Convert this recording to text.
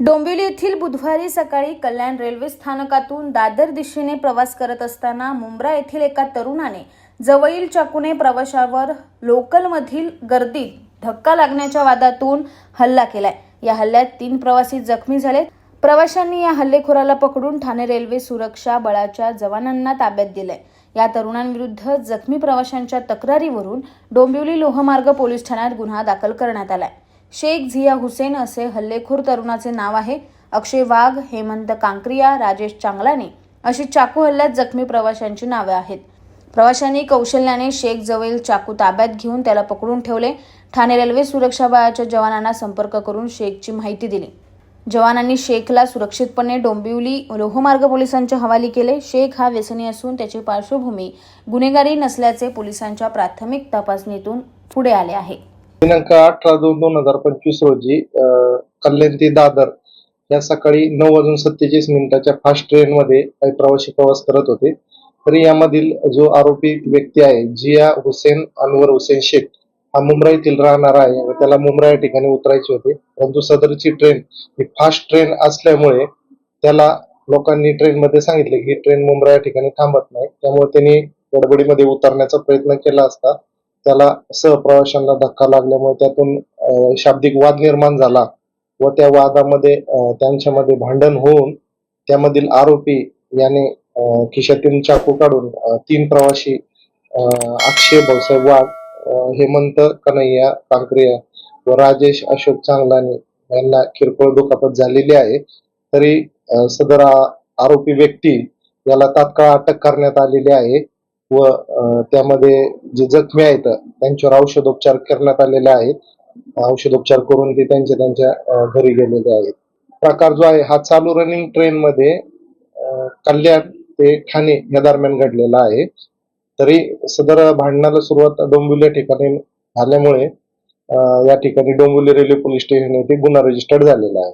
डोंबिवली येथील बुधवारी सकाळी कल्याण रेल्वे स्थानकातून दादर दिशेने प्रवास करत असताना मुंब्रा येथील एका तरुणाने जवळील चाकूने प्रवाशावर लोकलमधील गर्दीत धक्का लागण्याच्या वादातून हल्ला केलाय. या हल्ल्यात तीन प्रवासी जखमी झालेत. प्रवाशांनी या हल्लेखोराला पकडून ठाणे रेल्वे सुरक्षा बळाच्या जवानांना ताब्यात दिलंय. या तरुणांविरुद्ध जखमी प्रवाशांच्या तक्रारीवरून डोंबिवली लोहमार्ग पोलीस ठाण्यात गुन्हा दाखल करण्यात आलाय. शेख झिया हुसेन असे हल्लेखोर तरुणाचे नाव आहे. अक्षय वाघ हेमंत कांक्रिया राजेश चांगलाने अशी चाकू हल्ल्यात जखमी प्रवाशांची नावे आहेत. प्रवाशांनी कौशल्याने शेख जवळील चाकू ताब्यात घेऊन त्याला पकडून ठेवले. ठाणे रेल्वे सुरक्षा बळाच्या जवानांना संपर्क करून शेखची माहिती दिली. जवानांनी शेखला सुरक्षितपणे डोंबिवली लोहमार्ग पोलिसांच्या हवाली केले. शेख हा व्यसनी असून त्याची पार्श्वभूमी गुन्हेगारी नसल्याचे पोलिसांच्या प्राथमिक तपासणीतून पुढे आले आहे. दिनांक अठरा दोन दोन हजार पंचवीस रोजी कल्याण ते दादर या सकाळी नऊ वाजून सत्तेचाळीस मिनिटाच्या फास्ट ट्रेन मध्ये काही प्रवासी प्रवास करत होते. तरी यामधील जो आरोपी व्यक्ती आहे जिया हुसेन अनवर हुसेन शेख हा मुंबईतील येथील राहणारा आहे त्याला मुंबई या ठिकाणी उतरायचे होते. परंतु सदरची ट्रेन ही फास्ट ट्रेन असल्यामुळे त्याला लोकांनी ट्रेन मध्ये सांगितले की ही ट्रेन मुंबई या ठिकाणी थांबत नाही. त्यामुळे त्यांनी गडबडीमध्ये उतरण्याचा प्रयत्न केला असता. त्याला सहप्रवाशांना धक्का लागल्यामुळे त्यातून शाब्दिक वाद निर्माण झाला व त्या वादामध्ये त्यांच्यामध्ये भांडण होऊन त्यामधील आरोपी याने खिशातून चाकू काढून तीन प्रवासी अक्षय भाऊसाहेब वाघ हेमंत कन्हैया कांक्रिया व राजेश अशोक चांगलानी यांना किरकोळ दुखापत झालेली आहे. तरी सदर आरोपी व्यक्ती याला तात्काळ अटक करण्यात आलेली आहे. व त्यामध्ये जे जखमी आहेत त्यांच्यावर औषधोपचार करण्यात आलेले आहेत. औषधोपचार करून ते त्यांच्या त्यांच्या घरी गेलेले आहेत. प्रकार जो आहे हा चालू रनिंग ट्रेन मध्ये कल्याण ते ठाणे या दरम्यान घडलेला आहे. तरी सदर भांडणाला सुरुवात डोंबिवली ठिकाणी झाल्यामुळे या ठिकाणी डोंबिवली रेल्वे पोलीस स्टेशन येथे गुन्हा रजिस्टर्ड झालेला आहे.